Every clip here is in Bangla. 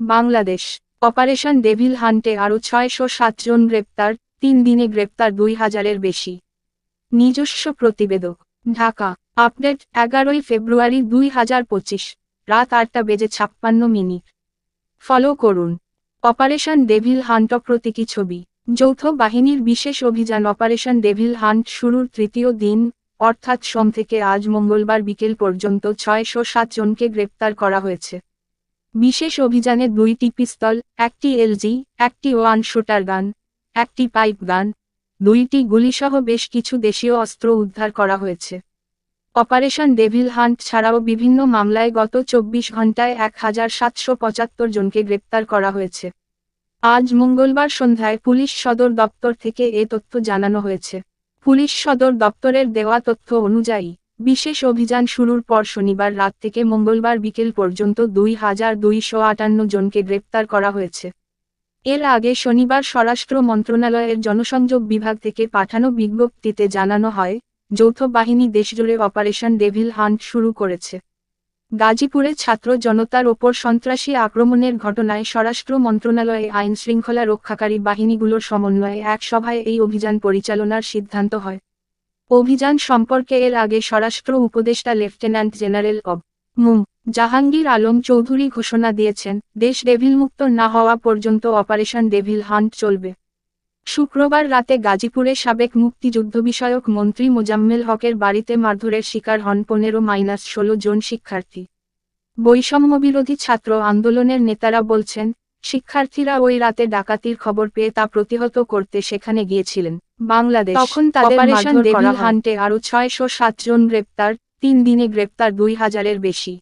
বাংলাদেশ। অপারেশন ডেভিল হান্টে আরও ছয়শো সাতজন গ্রেপ্তার, তিন দিনে গ্রেপ্তার দুই হাজারের বেশি। নিজস্ব প্রতিবেদক। ঢাকা, আপডেট এগারোই ফেব্রুয়ারি দুই হাজার পঁচিশ, রাত আটটা বেজে ছাপ্পান্ন মিনিট। ফলো করুন। অপারেশন ডেভিল হান্ট প্রতীকী ছবি। যৌথ বাহিনীর বিশেষ অভিযান অপারেশন ডেভিল হান্ট শুরুর তৃতীয় দিন, অর্থাৎ সোম থেকে আজ মঙ্গলবার বিকেল পর্যন্ত ছয়শো সাতজনকে গ্রেপ্তার করা হয়েছে। বিশেষ অভিযানে দুইটি পিস্তল, একটি এলজি, একটি ওয়ান শুটার গান, একটি পাইপ গান, দুইটি গুলিসহ বেশ কিছু দেশীয় অস্ত্র উদ্ধার করা হয়েছে। অপারেশন ডেভিল হান্ট ছাড়াও বিভিন্ন মামলায় গত চব্বিশ ঘন্টায় এক হাজার সাতশো পঁচাত্তর জনকে গ্রেপ্তার করা হয়েছে। আজ মঙ্গলবার সন্ধ্যায় পুলিশ সদর দপ্তর থেকে এ তথ্য জানানো হয়েছে। পুলিশ সদর দপ্তরের দেওয়া তথ্য অনুযায়ী বিশেষ অভিযান শুরুর পর শনিবার রাত থেকে মঙ্গলবার বিকেল পর্যন্ত দুই হাজার দুইশো আটান্ন জনকে গ্রেপ্তার করা হয়েছে। এর আগে শনিবার স্বরাষ্ট্র মন্ত্রণালয়ের জনসংযোগ বিভাগ থেকে পাঠানো বিজ্ঞপ্তিতে জানানো হয়, যৌথ বাহিনী দেশজুড়ে অপারেশন ডেভিল হান্ট শুরু করেছে। গাজীপুরে ছাত্র জনতার ওপর সন্ত্রাসী আক্রমণের ঘটনায় স্বরাষ্ট্র মন্ত্রণালয়ে আইন শৃঙ্খলা রক্ষাকারী বাহিনীগুলোর সমন্বয়ে এক সভায় এই অভিযান পরিচালনার সিদ্ধান্ত হয়। অভিযান সম্পর্কে এর আগে স্বরাষ্ট্র উপদেষ্টা লেফটেন্যান্ট জেনারেল অব মু জাহাঙ্গীর আলম চৌধুরী ঘোষণা দিয়েছেন, দেশ ডেভিলমুক্ত না হওয়া পর্যন্ত অপারেশন ডেভিল হান্ট চলবে। শুক্রবার রাতে গাজীপুরে সাবেক মুক্তিযুদ্ধ বিষয়ক মন্ত্রী মোজাম্মেল হকের বাড়িতে মারধরের শিকার হন পনেরো মাইনাস ষোলো জন শিক্ষার্থী। বৈষম্যবিরোধী ছাত্র আন্দোলনের নেতারা বলছেন শিক্ষার্থীরা ওই রাতে ডাকাতির খবর পেয়ে তা প্রতিহত করতে সেখানে গিয়েছিলেন। বাংলাদেশ তখন তাদের অপারেশন ডেভিল হান্টে আরও ছয়শো জন গ্রেপ্তার তিন দিনে গ্রেপ্তার দুই হাজারের বেশি।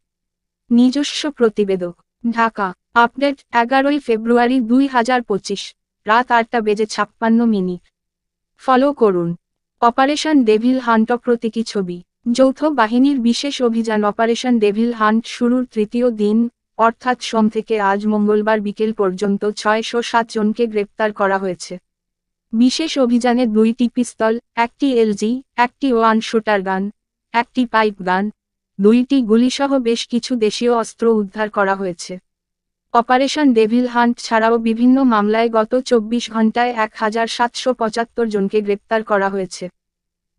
নিজস্ব প্রতিবেদক ঢাকা আপডেট এগারোই ফেব্রুয়ারি দুই হাজার পঁচিশ রাত আটটা বেজে ছাপ্পান্ন মিনিট। ফলো করুন। অপারেশন ডেভিল হান্ট প্রতীকী ছবি। যৌথ বাহিনীর বিশেষ অভিযান অপারেশন ডেভিল হান্ট শুরুর তৃতীয় দিন অর্থাৎ সোম থেকে আজ মঙ্গলবার বিকেল পর্যন্ত ছয়শো সাত জনকে গ্রেপ্তার করা হয়েছে। বিশেষ অভিযানে দুইটি পিস্তল, একটি এলজি, একটি ওয়ান শুটার গান, একটি পাইপ গান, দুইটি গুলিসহ বেশ কিছু দেশীয় অস্ত্র উদ্ধার করা হয়েছে। অপারেশন ডেভিল হান্ট ছাড়াও বিভিন্ন মামলায় গত চব্বিশ ঘন্টায় এক হাজার সাতশো পঁচাত্তর জনকে গ্রেপ্তার করা হয়েছে।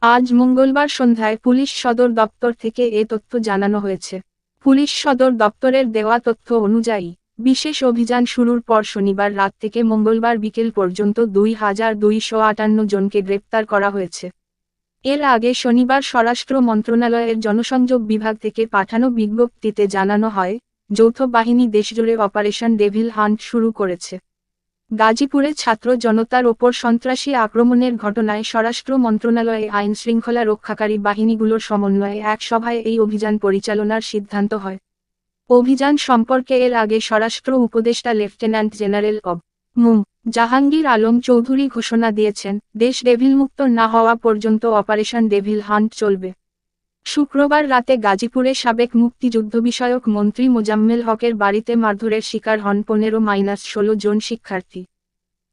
আজ মঙ্গলবার সন্ধ্যায় পুলিশ সদর দপ্তর থেকে এ তথ্য জানানো হয়েছে। পুলিশ সদর দপ্তরের দেওয়া তথ্য অনুযায়ী, বিশেষ অভিযান শুরুর পর শনিবার রাত থেকে মঙ্গলবার বিকেল পর্যন্ত দুই হাজার দুইশো আটান্ন জনকে গ্রেপ্তার করা হয়েছে। এর আগে শনিবার স্বরাষ্ট্র মন্ত্রণালয়ের জনসংযোগ বিভাগ থেকে পাঠানো বিজ্ঞপ্তিতে জানানো হয়, যৌথ বাহিনী দেশজুড়ে অপারেশন ডেভিল হান্ট শুরু করেছে। গাজীপুরে ছাত্র জনতার ওপর সন্ত্রাসী আক্রমণের ঘটনায় স্বরাষ্ট্র মন্ত্রণালয়ে আইন শৃঙ্খলা রক্ষাকারী বাহিনীগুলোর সমন্বয়ে এক সভায় এই অভিযান পরিচালনার সিদ্ধান্ত হয়। অভিযান সম্পর্কে এর আগে স্বরাষ্ট্র উপদেষ্টা লেফটেন্যান্ট জেনারেল অব মু জাহাঙ্গীর আলম চৌধুরী ঘোষণা দিয়েছেন, দেশ ডেভিলমুক্ত না হওয়া পর্যন্ত অপারেশন ডেভিল হান্ট চলবে। শুক্রবার রাতে গাজীপুরে সাবেক মুক্তিযুদ্ধ বিষয়ক মন্ত্রী মোজাম্মেল হকের বাড়িতে মারধরের শিকার হন পনেরো মাইনাস ষোলো জন শিক্ষার্থী।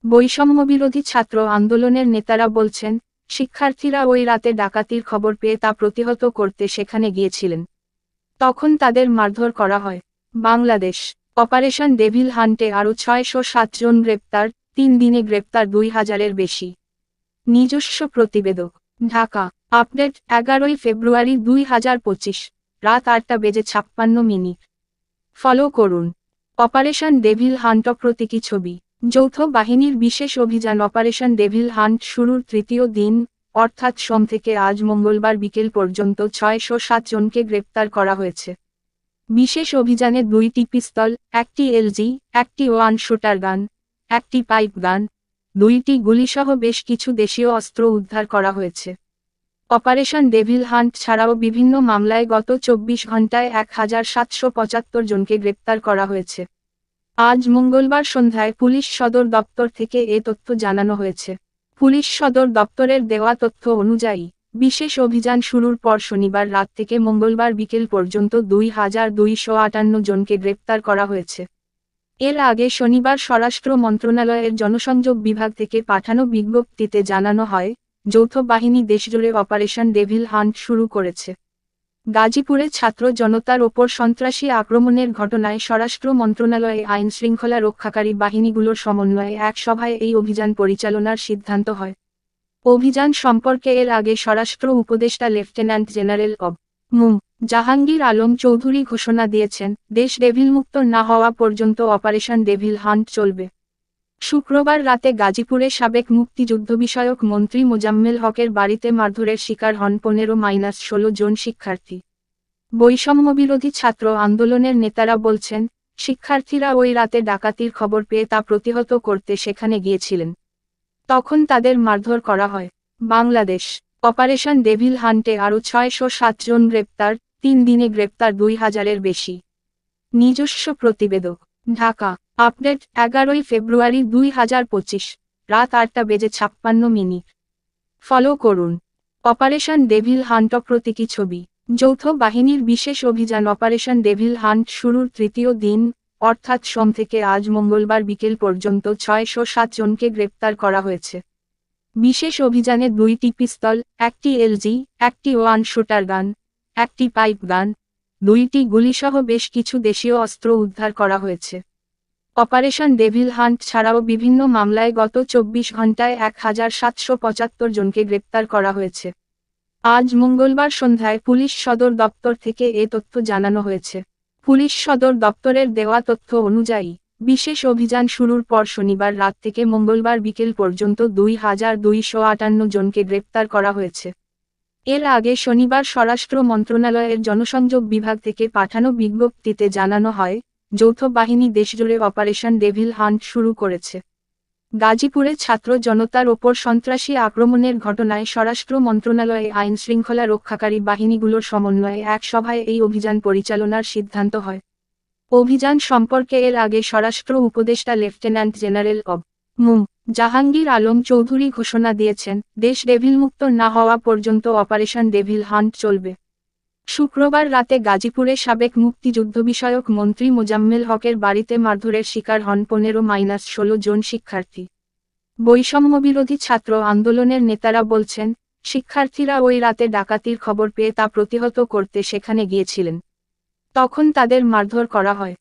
বৈষম্যবিরোধী ছাত্র আন্দোলনের নেতারা বলছেন, শিক্ষার্থীরা ওই রাতে ডাকাতির খবর পেয়ে তা প্রতিহত করতে সেখানে গিয়েছিলেন। তখন তাদের মারধর করা হয়। বাংলাদেশ, অপারেশন ডেভিল হান্টে আরও ছয়শো জন গ্রেপ্তার, তিন দিনে গ্রেপ্তার দুই হাজারের বেশি। নিজস্ব প্রতিবেদক, ঢাকা। আপডেট এগারোই ফেব্রুয়ারি দুই হাজার পঁচিশ, রাত আটটা বেজে ছাপ্পান্ন মিনিট। ফলো করুন। অপারেশন ডেভিল হান্ট প্রতীকী ছবি। যৌথ বাহিনীর বিশেষ অভিযান অপারেশন ডেভিল হান্ট শুরুর তৃতীয় দিন, অর্থাৎ সোম থেকে আজ মঙ্গলবার বিকেল পর্যন্ত ছয়শো সাত জনকে গ্রেপ্তার করা হয়েছে। বিশেষ অভিযানে দুইটি পিস্তল একটি এলজি, একটি ওয়ান শুটার গান, একটি পাইপ গান, দুইটি গুলিসহ বেশ কিছু দেশীয় অস্ত্র উদ্ধার করা হয়েছে। অপারেশন ডেভিল হান্ট ছাড়াও বিভিন্ন মামলায় গত চব্বিশ ঘন্টায় এক হাজার সাতশো পঁচাত্তর জনকে গ্রেপ্তার করা হয়েছে। আজ মঙ্গলবার সন্ধ্যায় পুলিশ সদর দপ্তর থেকে এ তথ্য জানানো হয়েছে। পুলিশ সদর দপ্তরের দেওয়া তথ্য অনুযায়ী, বিশেষ অভিযান শুরুর পর শনিবার রাত থেকে মঙ্গলবার বিকেল পর্যন্ত দুই হাজার দুইশো আটান্ন জনকে গ্রেপ্তার করা হয়েছে। এর আগে শনিবার স্বরাষ্ট্র মন্ত্রণালয়ের জনসংযোগ বিভাগ থেকে পাঠানো বিজ্ঞপ্তিতে জানানো হয় যৌথ বাহিনী দেশজুড়ে অপারেশন ডেভিল হান্ট শুরু করেছে। গাজীপুরে ছাত্র জনতার ওপর সন্ত্রাসী আক্রমণের ঘটনায় স্বরাষ্ট্র মন্ত্রণালয়ে আইন শৃঙ্খলা রক্ষাকারী বাহিনীগুলোর সমন্বয়ে এক সভায় এই অভিযান পরিচালনার সিদ্ধান্ত হয়। অভিযান সম্পর্কে এর আগে স্বরাষ্ট্র উপদেষ্টা লেফটেন্যান্ট জেনারেল অব মু জাহাঙ্গীর আলম চৌধুরী ঘোষণা দিয়েছেন, দেশ ডেভিলমুক্ত না হওয়া পর্যন্ত অপারেশন ডেভিল হান্ট চলবে। শুক্রবার রাতে গাজীপুরে সাবেক মুক্তিযুদ্ধ বিষয়ক মন্ত্রী মোজাম্মেল হকের বাড়িতে মারধরের শিকার হন পনেরো মাইনাস ষোলো জন শিক্ষার্থী। বৈষম্যবিরোধী ছাত্র আন্দোলনের নেতারা বলছেন, শিক্ষার্থীরা ওই রাতে ডাকাতির খবর পেয়ে তা প্রতিহত করতে সেখানে গিয়েছিলেন। তখন তাদের মারধর করা হয়। বাংলাদেশ অপারেশন ডেভিল হান্টে আরও ছয়শো সাত জন গ্রেপ্তার, তিন দিনে গ্রেপ্তার দুই হাজারের বেশি। নিজস্ব প্রতিবেদক ঢাকা, আপডেট এগারোই ফেব্রুয়ারি দুই হাজার পঁচিশ, রাত আটটা বেজে ছাপ্পান্ন মিনিট। ফলো করুন। অপারেশন ডেভিল হান্ট প্রতীকী ছবি। যৌথ বাহিনীর বিশেষ অভিযান অপারেশন ডেভিল হান্ট শুরুর তৃতীয় দিন, অর্থাৎ সোম থেকে আজ মঙ্গলবার বিকেল পর্যন্ত ছয়শো সাত জনকে গ্রেপ্তার করা হয়েছে। বিশেষ অভিযানে দুইটি পিস্তল একটি এলজি, একটি ওয়ান শুটার গান, একটি পাইপ গান দুইটি গুলিসহ বেশ কিছু দেশীয় অস্ত্র উদ্ধার করা হয়েছে। অপারেশন ডেভিল হান্ট ছাড়াও বিভিন্ন মামলায় গত চব্বিশ ঘন্টায় এক হাজার সাতশো পঁচাত্তর জনকে গ্রেপ্তার করা হয়েছে। আজ মঙ্গলবার সন্ধ্যায় পুলিশ সদর দপ্তর থেকে এ তথ্য জানানো হয়েছে। পুলিশ সদর দপ্তরের দেওয়া তথ্য অনুযায়ী, বিশেষ অভিযান শুরুর পর শনিবার রাত থেকে মঙ্গলবার বিকেল পর্যন্ত দুই হাজার দুইশো আটান্ন জনকে গ্রেপ্তার করা হয়েছে। এর আগে শনিবার স্বরাষ্ট্র মন্ত্রণালয়ের জনসংযোগ বিভাগ থেকে পাঠানো বিজ্ঞপ্তিতে জানানো হয়, যৌথ বাহিনী দেশজুড়ে অপারেশন ডেভিল হান্ট শুরু করেছে। গাজীপুরে ছাত্র জনতার ওপর সন্ত্রাসী আক্রমণের ঘটনায় স্বরাষ্ট্র মন্ত্রণালয়ে আইন শৃঙ্খলা রক্ষাকারী বাহিনীগুলোর সমন্বয়ে এক সভায় এই অভিযান পরিচালনার সিদ্ধান্ত হয়। অভিযান সম্পর্কে এর আগে স্বরাষ্ট্র উপদেষ্টা লেফটেন্যান্ট জেনারেল অব মু জাহাঙ্গীর আলম চৌধুরী ঘোষণা দিয়েছেন, দেশ ডেভিলমুক্ত না হওয়া পর্যন্ত অপারেশন ডেভিল হান্ট চলবে। শুক্রবার রাতে গাজীপুরে সাবেক মুক্তিযুদ্ধ বিষয়ক মন্ত্রী মোজাম্মেল হকের বাড়িতে মারধরের শিকার হন পনেরো মাইনাস ষোলো জন শিক্ষার্থী। বৈষম্যবিরোধী ছাত্র আন্দোলনের নেতারা বলছেন, শিক্ষার্থীরা ওই রাতে ডাকাতির খবর পেয়ে তা প্রতিহত করতে সেখানে গিয়েছিলেন। তখন তাদের মারধর করা হয়।